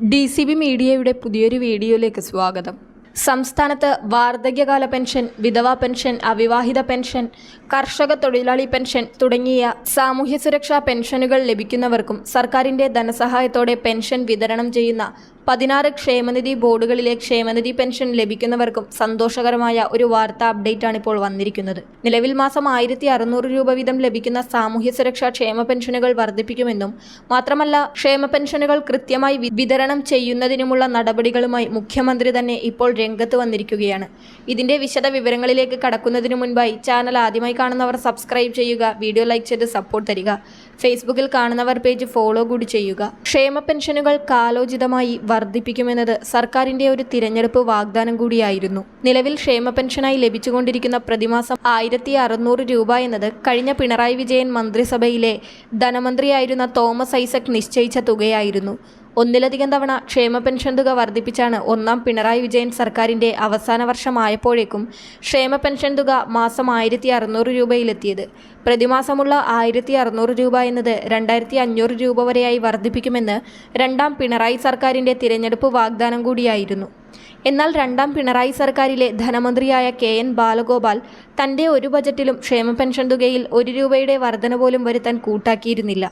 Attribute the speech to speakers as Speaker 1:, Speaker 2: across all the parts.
Speaker 1: D C B മീഡിയയുടെ പുതിയൊരു വീഡിയോയിലേക്ക് സ്വാഗതം. സംസ്ഥാനത്ത് വാർദ്ധക്യകാല പെൻഷൻ വിധവാ പെൻഷൻ അവിവാഹിത പെൻഷൻ കർഷക തൊഴിലാളി പെൻഷൻ തുടങ്ങിയ സാമൂഹ്യ സുരക്ഷാ പെൻഷനുകൾ ലഭിക്കുന്നവർക്കും സർക്കാരിന്റെ ധനസഹായത്തോടെ പെൻഷൻ വിതരണം ചെയ്യുന്ന പതിനാറ് ക്ഷേമനിധി ബോർഡുകളിലെ ക്ഷേമനിധി പെൻഷൻ ലഭിക്കുന്നവർക്കും സന്തോഷകരമായ ഒരു വാർത്താ അപ്ഡേറ്റ് ആണ് ഇപ്പോൾ വന്നിരിക്കുന്നത്. നിലവിൽ മാസം ആയിരത്തി അറുന്നൂറ് രൂപ വീതം ലഭിക്കുന്ന സാമൂഹ്യ സുരക്ഷാ ക്ഷേമ പെൻഷനുകൾ വർദ്ധിപ്പിക്കുമെന്നും മാത്രമല്ല ക്ഷേമ പെൻഷനുകൾ കൃത്യമായി വിതരണം ചെയ്യുന്നതിനുമുള്ള നടപടികളുമായി മുഖ്യമന്ത്രി തന്നെ ഇപ്പോൾ രംഗത്ത് വന്നിരിക്കുകയാണ്. ഇതിന്റെ വിശദ വിവരങ്ങളിലേക്ക് കടക്കുന്നതിനു മുൻപായി ചാനൽ ആദ്യമായി കാണുന്നവർ സബ്സ്ക്രൈബ് ചെയ്യുക വീഡിയോ ലൈക്ക് ചെയ്ത് സപ്പോർട്ട് തരിക. ഫേസ്ബുക്കിൽ കാണുന്നവർ പേജ് ഫോളോ കൂടി ചെയ്യുക. ക്ഷേമ പെൻഷനുകൾ കാലോചിതമായി വർദ്ധിപ്പിക്കുമെന്നത് സർക്കാരിന്റെ ഒരു തിരഞ്ഞെടുപ്പ് വാഗ്ദാനം കൂടിയായിരുന്നു. നിലവിൽ ക്ഷേമ പെൻഷനായി ലഭിച്ചുകൊണ്ടിരിക്കുന്ന പ്രതിമാസം ആയിരത്തി അറുന്നൂറ് രൂപ എന്നത് കഴിഞ്ഞ പിണറായി വിജയൻ മന്ത്രിസഭയിലെ ധനമന്ത്രിയായിരുന്ന തോമസ് ഐസക് നിശ്ചയിച്ച തുകയായിരുന്നു. ഒന്നിലധികം തവണ ക്ഷേമ പെൻഷൻ തുക വർദ്ധിപ്പിച്ചാണ് ഒന്നാം പിണറായി വിജയൻ സർക്കാരിന്റെ അവസാന വർഷമായപ്പോഴേക്കും ക്ഷേമ പെൻഷൻ തുക മാസം ആയിരത്തി അറുന്നൂറ് രൂപയിലെത്തിയത്. പ്രതിമാസമുള്ള ആയിരത്തി അറുന്നൂറ് രൂപ എന്നത് രണ്ടായിരത്തി അഞ്ഞൂറ് രൂപ വരെയായി വർദ്ധിപ്പിക്കുമെന്ന് രണ്ടാം പിണറായി സർക്കാരിന്റെ തിരഞ്ഞെടുപ്പ് വാഗ്ദാനം കൂടിയായിരുന്നു. എന്നാൽ രണ്ടാം പിണറായി സർക്കാരിലെ ധനമന്ത്രിയായ കെ എൻ ബാലഗോപാൽ തന്റെ ഒരു ബജറ്റിലും ക്ഷേമ പെൻഷൻ തുകയിൽ ഒരു രൂപയുടെ വർധന പോലും വരുത്താൻ കൂട്ടാക്കിയിരുന്നില്ല.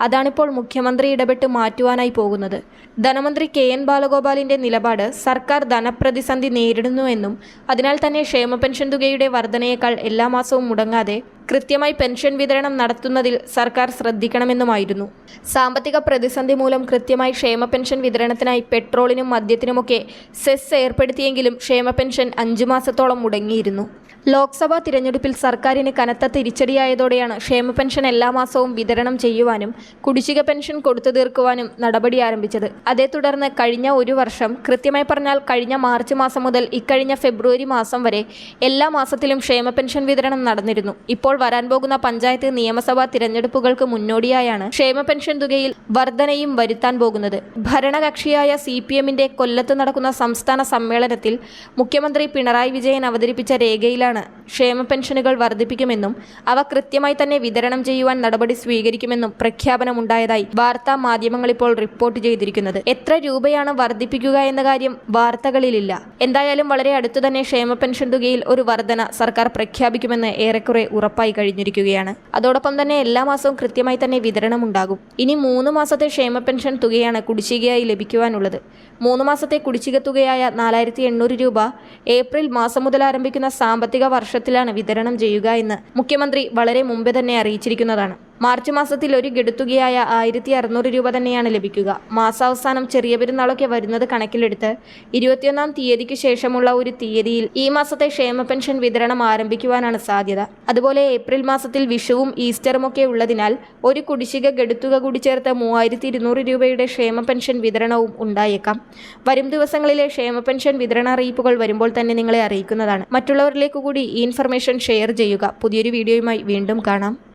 Speaker 1: അതാണിപ്പോൾ മുഖ്യമന്ത്രി ഇടപെട്ട് മാറ്റുവാനായി പോകുന്നത്. ധനമന്ത്രി കെ എൻ ബാലഗോപാലിന്റെ നിലപാട് സർക്കാർ ധനപ്രതിസന്ധി നേരിടുന്നുവെന്നും അതിനാൽ തന്നെ ക്ഷേമ പെൻഷൻ തുകയുടെ വർധനയേക്കാൾ എല്ലാ മാസവും മുടങ്ങാതെ കൃത്യമായി പെൻഷൻ വിതരണം നടത്തുന്നതിൽ സർക്കാർ ശ്രദ്ധിക്കണമെന്നുമായിരുന്നു. സാമ്പത്തിക പ്രതിസന്ധി മൂലം കൃത്യമായി ക്ഷേമ പെൻഷൻ വിതരണത്തിനായി പെട്രോളിനും മദ്യത്തിനുമൊക്കെ സെസ് ഏർപ്പെടുത്തിയെങ്കിലും ക്ഷേമ പെൻഷൻ അഞ്ചു മാസത്തോളം മുടങ്ങിയിരുന്നു. ലോക്സഭാ തിരഞ്ഞെടുപ്പിൽ സർക്കാരിന് കനത്ത തിരിച്ചടിയായതോടെയാണ് ക്ഷേമ പെൻഷൻ എല്ലാ മാസവും വിതരണം ചെയ്യുവാനും കുടിശ്ശിക പെൻഷൻ കൊടുത്തു തീർക്കുവാനും നടപടി ആരംഭിച്ചത്. അതേ തുടർന്ന് കഴിഞ്ഞ ഒരു വർഷം കൃത്യമായി പറഞ്ഞാൽ കഴിഞ്ഞ മാർച്ച് മാസം മുതൽ ഇക്കഴിഞ്ഞ ഫെബ്രുവരി മാസം വരെ എല്ലാ മാസത്തിലും ക്ഷേമ പെൻഷൻ വിതരണം നടന്നിരുന്നു. ഇപ്പോൾ വരാൻ പോകുന്ന പഞ്ചായത്ത് നിയമസഭാ തിരഞ്ഞെടുപ്പുകൾക്ക് മുന്നോടിയായാണ് ക്ഷേമ പെൻഷൻ തുകയിൽ വർധനയും വരുത്താൻ പോകുന്നത്. ഭരണകക്ഷിയായ സി പി എമ്മിന്റെ കൊല്ലത്ത് നടക്കുന്ന സംസ്ഥാന സമ്മേളനത്തിൽ മുഖ്യമന്ത്രി പിണറായി വിജയൻ അവതരിപ്പിച്ച രേഖയിലാണ് ആണ് ക്ഷേമ പെൻഷനുകൾ വർദ്ധിപ്പിക്കുമെന്നും അവ കൃത്യമായി തന്നെ വിതരണം ചെയ്യുവാൻ നടപടി സ്വീകരിക്കുമെന്നും പ്രഖ്യാപനമുണ്ടായതായി വാർത്താ മാധ്യമങ്ങൾ ഇപ്പോൾ റിപ്പോർട്ട് ചെയ്തിരിക്കുന്നത്. എത്ര രൂപയാണ് വർദ്ധിപ്പിക്കുക എന്ന കാര്യം വാർത്തകളിലില്ല. എന്തായാലും വളരെ അടുത്തു തന്നെ ക്ഷേമ പെൻഷൻ തുകയിൽ ഒരു വർധന സർക്കാർ പ്രഖ്യാപിക്കുമെന്ന് ഏറെക്കുറെ ഉറപ്പായി കഴിഞ്ഞിരിക്കുകയാണ്. അതോടൊപ്പം തന്നെ എല്ലാ മാസവും കൃത്യമായി തന്നെ വിതരണം ഉണ്ടാകും ഇനി മൂന്ന് മാസത്തെ ക്ഷേമ പെൻഷൻ തുകയാണ് കുടിശ്ശികയായി ലഭിക്കുവാനുള്ളത്. മൂന്ന് മാസത്തെ കുടിശ്ശിക തുകയായ നാലായിരത്തി രൂപ ഏപ്രിൽ മാസം മുതൽ ആരംഭിക്കുന്ന സാമ്പത്തിക വർഷത്തിലാണ് വിതരണം ചെയ്യുക എന്ന് മുഖ്യമന്ത്രി വളരെ മുമ്പേ തന്നെ അറിയിച്ചിരിക്കുന്നതാണ് മാർച്ച് മാസത്തിൽ ഒരു ഗഡുത്തുകയായ ആയിരത്തി അറുന്നൂറ് രൂപ തന്നെയാണ് ലഭിക്കുക. മാസാവസാനം ചെറിയ പെരുന്നാളൊക്കെ വരുന്നത് കണക്കിലെടുത്ത് ഇരുപത്തിയൊന്നാം തീയതിക്ക് ശേഷമുള്ള ഒരു തീയതിയിൽ ഈ മാസത്തെ ക്ഷേമ പെൻഷൻ വിതരണം ആരംഭിക്കുവാനാണ് സാധ്യത. അതുപോലെ ഏപ്രിൽ മാസത്തിൽ വിഷുവും ഈസ്റ്ററും ഒക്കെ ഉള്ളതിനാൽ ഒരു കുടിശ്ശിക ഗഡുത്തുക കൂടി ചേർത്ത് മൂവായിരത്തി ഇരുന്നൂറ് രൂപയുടെ ക്ഷേമ പെൻഷൻ വിതരണവും ഉണ്ടായേക്കാം. വരും ദിവസങ്ങളിലെ ക്ഷേമ പെൻഷൻ വിതരണ അറിയിപ്പുകൾ വരുമ്പോൾ തന്നെ നിങ്ങളെ അറിയിക്കുന്നതാണ്. മറ്റുള്ളവരിലേക്കു കൂടി ഈ ഇൻഫർമേഷൻ ഷെയർ ചെയ്യുക. പുതിയൊരു വീഡിയോയുമായി വീണ്ടും കാണാം.